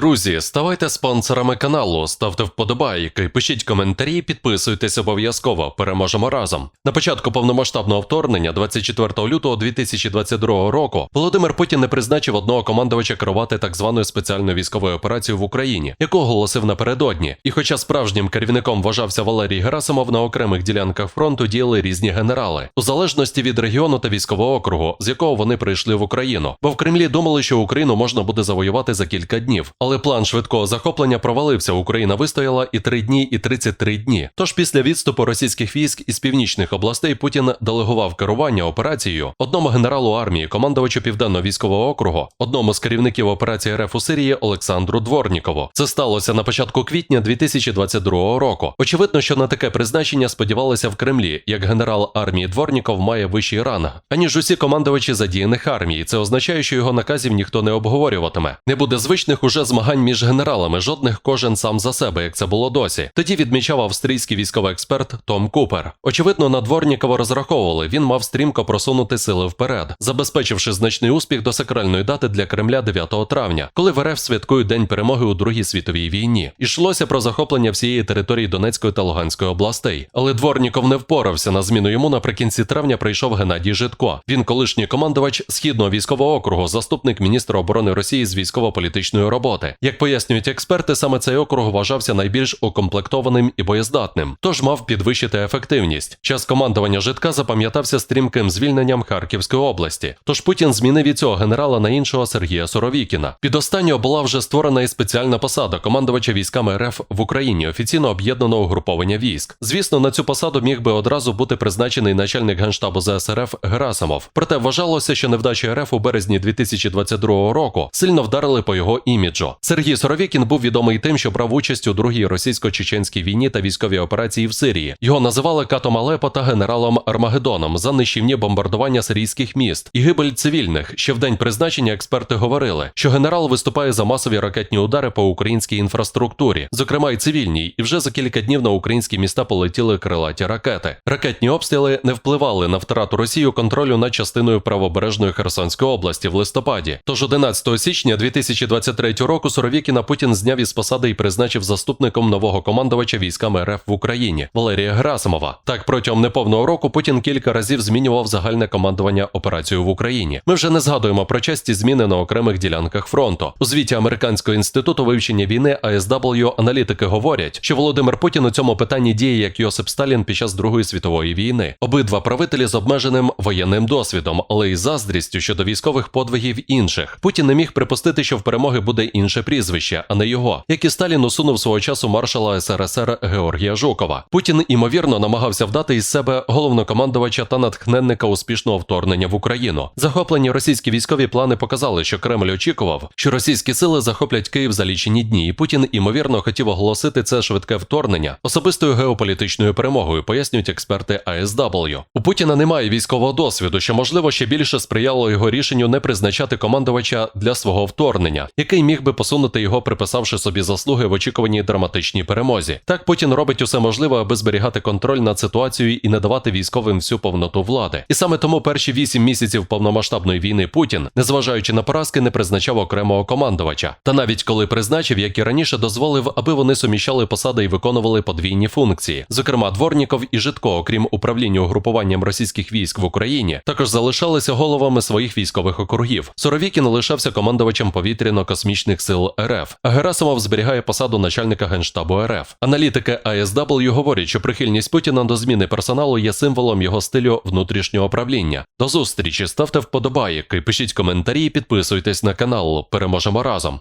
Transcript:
Друзі, ставайте спонсорами каналу, ставте вподобайки, пишіть коментарі, підписуйтесь обов'язково. Переможемо разом. На початку повномасштабного вторгнення, 24 лютого 2022 року, Володимир Путін не призначив одного командувача керувати так званою спеціальною військовою операцією в Україні, яку оголосив напередодні. І хоча справжнім керівником вважався Валерій Герасимов, на окремих ділянках фронту діяли різні генерали, у залежності від регіону та військового округу, з якого вони прийшли в Україну. Бо в Кремлі думали, що Україну можна буде завоювати за кілька днів. Але план швидкого захоплення провалився. Україна вистояла і 3 дні, і 33 дні. Тож після відступу російських військ із північних областей Путін делегував керування операцією одному генералу армії, командувачу південного військового округу, одному з керівників операції РФ у Сирії Олександру Дворнікову. Це сталося на початку квітня 2022 року. Очевидно, що на таке призначення сподівалися в Кремлі, як генерал армії Дворніков має вищий ранг, аніж усі командувачі задіяних армій. Це означає, що його наказів ніхто не обговорюватиме. Не буде звичних уже змагань між генералами, жодних кожен сам за себе, як це було досі. Тоді відмічав австрійський військовий експерт Том Купер. Очевидно, на Дворнікова розраховували. Він мав стрімко просунути сили вперед, забезпечивши значний успіх до сакральної дати для Кремля 9 травня, коли в РФ святкують День перемоги у Другій світовій війні. Ішлося про захоплення всієї території Донецької та Луганської областей. Але Дворніков не впорався. На зміну йому наприкінці травня прийшов Геннадій Житко. Він колишній командувач східного військового округу, заступник міністра оборони Росії з військово-політичної роботи. Як пояснюють експерти, саме цей округ вважався найбільш укомплектованим і боєздатним, тож мав підвищити ефективність. Час командування житка запам'ятався стрімким звільненням Харківської області. Тож Путін змінив від цього генерала на іншого Сергія Соровікіна. Під останнього була вже створена і спеціальна посада командувача військами РФ в Україні, офіційно об'єднаного угруповання військ. Звісно, на цю посаду міг би одразу бути призначений начальник генштабу ЗСРФ Герасимов. Проте вважалося, що невдачі РФ у березні 2022 року сильно вдарили по його іміджу. Сергій Соровікін був відомий тим, що брав участь у другій російсько-чеченській війні та військовій операції в Сирії. Його називали Катом Алепо та генералом Армагеддоном за нищівні бомбардування сирійських міст і гибель цивільних. Ще в день призначення експерти говорили, що генерал виступає за масові ракетні удари по українській інфраструктурі, зокрема й цивільній, і вже за кілька днів на українські міста полетіли крилаті ракети. Ракетні обстріли не впливали на втрату Росію контролю над частиною правобережної Херсонської області в листопаді. Тож 11 січня 2023 року Суровікіна Путін зняв із посади і призначив заступником нового командувача військами РФ в Україні Валерія Герасимова. Так протягом неповного року Путін кілька разів змінював загальне командування операцією в Україні. Ми вже не згадуємо про часті зміни на окремих ділянках фронту. У звіті Американського інституту вивчення війни ASW аналітики говорять, що Володимир Путін у цьому питанні діє як Йосип Сталін під час Другої світової війни. Обидва правителі з обмеженим воєнним досвідом, але й заздрістю щодо військових подвигів інших. Путін не міг припустити, що в перемоги буде інше прізвище, а не його, як і Сталін усунув свого часу маршала СРСР Георгія Жукова. Путін імовірно намагався вдати із себе головнокомандувача та натхненника успішного вторгнення в Україну. Захоплені російські військові плани показали, що Кремль очікував, що російські сили захоплять Київ за лічені дні, і Путін імовірно хотів оголосити це швидке вторгнення особистою геополітичною перемогою, пояснюють експерти ASW. У Путіна немає військового досвіду, що можливо ще більше сприяло його рішенню не призначати командувача для свого вторгнення, який міг би посунути його, приписавши собі заслуги в очікуваній драматичній перемозі. Так Путін робить усе можливе, аби зберігати контроль над ситуацією і не давати військовим всю повноту влади. І саме тому перші вісім місяців повномасштабної війни Путін, незважаючи на поразки, не призначав окремого командувача. Та навіть коли призначив, як і раніше, дозволив, аби вони суміщали посади і виконували подвійні функції. Зокрема, Дворніков і Житко, окрім управління угрупуванням російських військ в Україні, також залишалися головами своїх військових округів. Соровікін лишався командувачем повітряно-космічних сил РФ. Герасимов зберігає посаду начальника генштабу РФ. Аналітики АСВ говорять, що прихильність Путіна до зміни персоналу є символом його стилю внутрішнього правління. До зустрічі ставте вподобайки, пишіть коментарі, підписуйтесь на канал. Переможемо разом.